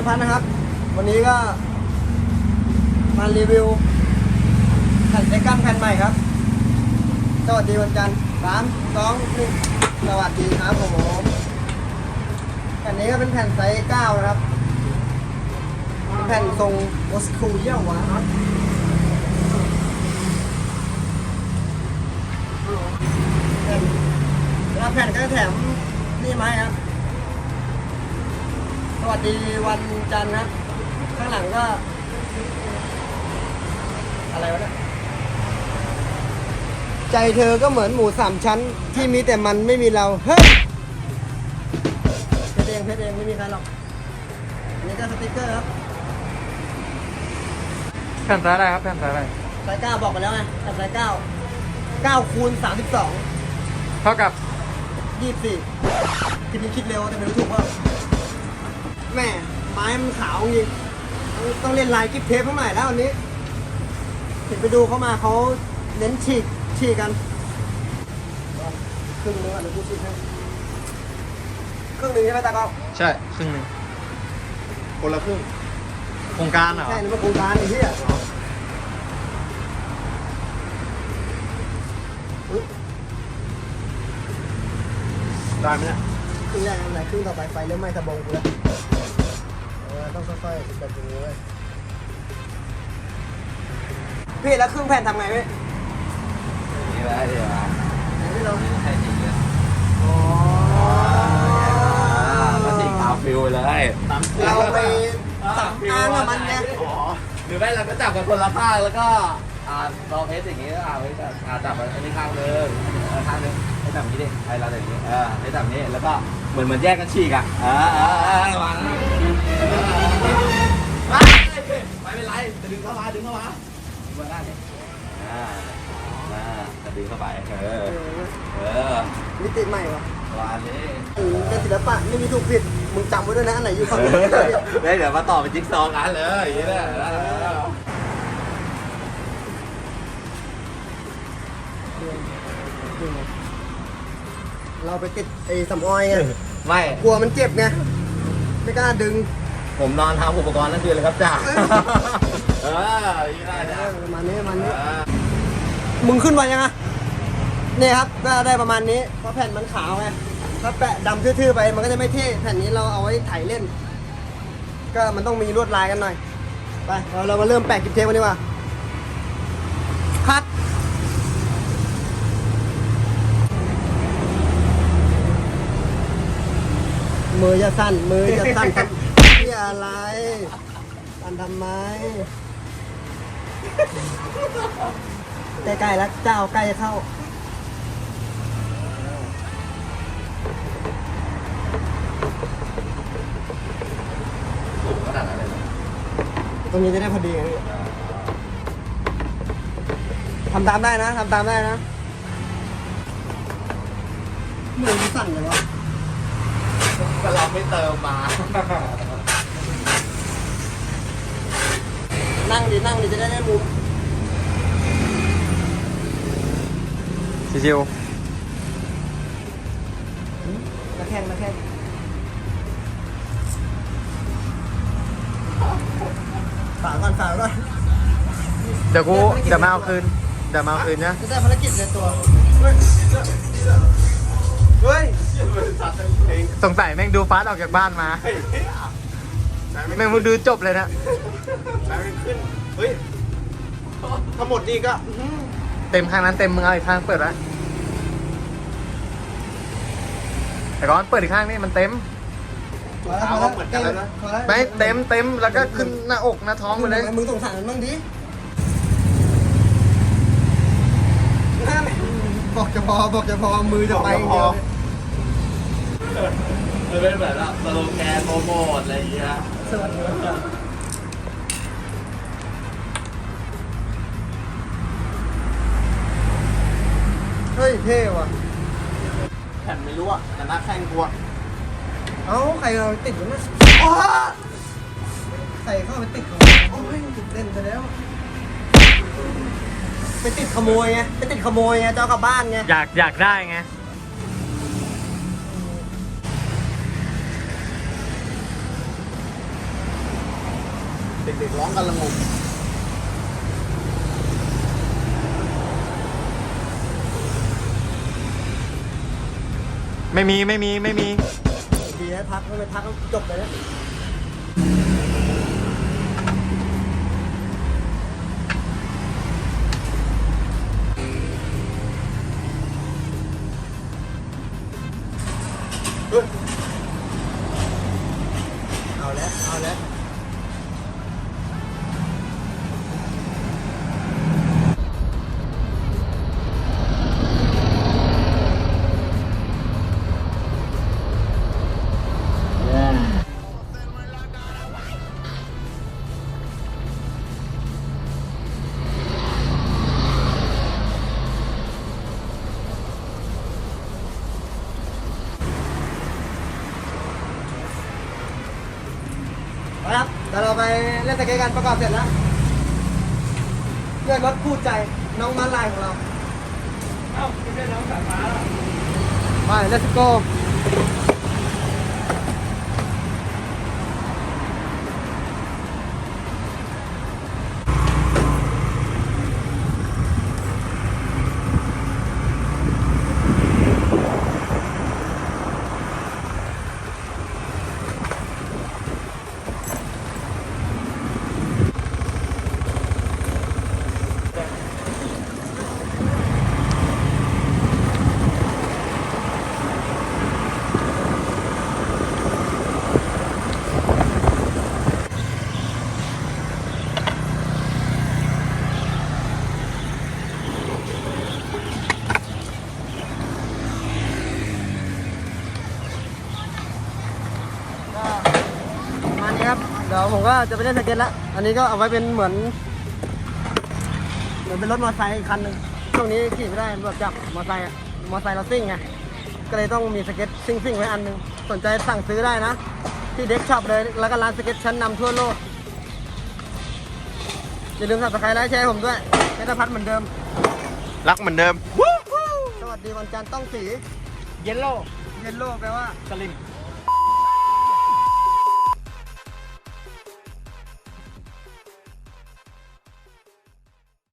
นพัฒน์นะครับ วันนี้ก็มารีวิวแผ่นเซกัมแผ่นใหม่ครับ สวัสดีวันจันทร์สามสองหนึ่งสวัสดีครับผมแผ่นนี้ก็เป็นแผ่นไซส์เก้านะครับ เป็นแผ่นทรงโอสคูเยี่ยววานครับแผ่นแล้วแผ่นก็จะแถมนี่ไหมครับ วัสดีวันจันทร์ครับข้างหลังก็ อะไรวะเนี่ยใจเธอก็เหมือนหมูสามชั้น ที่มีแต่มันไม่มีเรา เฮ้ยเพชรเองเพชรเองไม่มีใครหรอกอันนี้ก็สติกเกอร์ครับแผ่นซ้ายอะไรครับแผ่นซ้ายอะไรสายเก้าบอกไปแล้วไงแต่สายเก้าเก้าคูณสามสิบสองเท่ากับ ยี่สิบสี่คิดนี้คิดเร็วแต่ไม่รู้ถูกว่า แม่ไม้มันขาวจริงต้องเล่นลายกิฟเทปเท่าไหร่แล้วอันนี้เห็นไปดูเขามาเขาเน้นฉีกฉีกกันครึ่งนึงอะเดี๋ยวกูฉีกให้ครึ่งหนึ่งใช่ไหมตากล้องใช่ครึ่งหนึ่งคนละครึ่งโครงการเหรอใช่นี่มันโครงการไอ้เหี้ยอุ๊ยได้ไหมเนี่ยครึ่งแรกทำไรครึ่งต่อไปไฟเริ่มไหม้ตะบงกูแล้วเออ ต้องค่อยๆติดแบบนี้เว้ยพี่แล้วครึ่งแผ่นทำไงพี่นี่ได้เดี๋ยวที่เราใช่จริงเลยอ๋อมาสิคาฟิวเลยเราไปสัมอ้างกับมันไงหรือไม่เราก็จับกันคนละข้างแล้วก็ อ่าลองเทสอย่างงี้อ่าไว้จับอ่าจับอันนี้ข้างนึงเออข้างนึงให้จับนี้ดิให้เราอย่างนี้เออให้จับนี้แล้วก็เหมือนเหมือนแยกกันฉีกอะเออเออเออมาไม่เป็นไรจะดึงเข้ามาดึงเข้ามาดึงมาได้เนี่ยอ่าอ่าจะดึงเข้าไปเออเออมิติใหม่วะวานนี้อืมศิลปะไม่มีถูกผิดมึงจำไว้ด้วยนะอันไหนอยู่ฝั่งไหนเฮ้เดี๋ยวมาต่อเป็นจิ๊กซอว์กันเลยอย่างนี้แหละ เราไปติดไอ้สำออยไงไม่ กลัวมันเจ็บไงไม่กล้าดึงผมนอนทำอุปกรณ์นั่นคือเลยครับจ่าเอออย่างนี้ได้เอนะอประมาณนี้ประมาณนี้เออมึงขึ้นมายังไงเนี่ยครับก็ได้ประมาณนี้เพราะแผ่นมันขาวไงถ้าแปะดำทื่อๆไปมันก็จะไม่เท่แผ่นนี้เราเอาไว้ไถเล่น ก็มันต้องมีลวดลายกันหน่อย ไปเราเรามาเริ่มแปะกิบเทปกันดีกว่าคัด มือจะสั่นมือจะสั่นทำที่อะไรสั่นทำไม ใกล้ๆแล้วเจ้าใกล้จะเข้าสูงขนาดนั้นเลยเหรอตรงนี้จะได้พอดีไงพี่ทำตามได้นะทำตามได้นะมือมันสั่นเลยวะ ก็เราไม่เติมมา นั่งดิ นั่งดิ จะได้ได้มุมชิวมาแข่งมาแข่งฝากก่อนฝากก่อนๆเดี๋ยวกูเดี๋ยวมาเอาคืนเดี๋ยวมาเอาคืนนะ จะได้ภารกิจในตัว เฮ้ยเฮ้ยสงสัยแม่งดูฟาสต์ออกจากบ้านมาแม่งมึงดูจบเลยนะเฮ้ย ทั้งหมดนี่ก็เต็มข้างนั้นเต็มมึงเอาอีกข้างเปิดไว้แต่ก่อนเปิดอีกข้างนี่มันเต็มพอแล้วพอแล้วเต็มพอแล้วไม่เต็มเต็มแล้วก็ขึ้นหน้าอกหน้าท้องไปเลย มึงสงสารมันบ้างดิบอกจะพอบอกจะพอมือจะไปอย่างเดียวเลย มันเป็นแบบว่าสโลแกนโปรโมทอะไรอย่างเงี้ยสวัสดีครับเฮ้ยเท่ว่ะ แผ่นไม่รู้อะแต่หน้าแข้งกลัวเอ้าใครเอาไปติดวะเนี่ยอ๋อใส่เข้าไปติดของโอ้ยติดเล่นไปแล้ว ไปติดขโมยไง ไปติดขโมยไง เจ้ากลับบ้านไง อยากอยากได้ไง กร้องกันละงมไม่มีไม่มีไม่มี ดีให้พักไม่ไปพักก็จบเลยนะ สเก็ตกันประกอบเสร็จแล้วเพื่อนรถคู่ใจน้องมาลายของเราเอ้าไม่ใช่น้องสายฟ้าหรอไป let's go ก็ประมาณนี้ครับ เดี๋ยวผม ก็จะไปเล่นสเก็ตแล้วอันนี้ก็เอาไว้เป็นเหมือน เหมือนเป็นรถมอเตอร์ไซค์อีกคันหนึ่งช่วงนี้ขี่ไม่ได้แบบจับมอเตอร์ไซค์อะมอเตอร์ไซค์เราซิ่งไง ก็เลยต้องมีสเก็ตซิ่งซิ่งๆไว้อันหนึ่งสนใจสั่งซื้อได้นะ ที่เด็กช็อปเลย แล้วก็ร้านสเก็ตชั้นนำทั่วโลก อย่าลืมสับสไครต์ไลค์แชร์ให้ผมด้วยเพชรพัฒน์เหมือนเดิม รักเหมือนเดิม สวัสดีวันจันทร์ต้องสี เยลโล่ เยลโล่แปลว่า สลิมส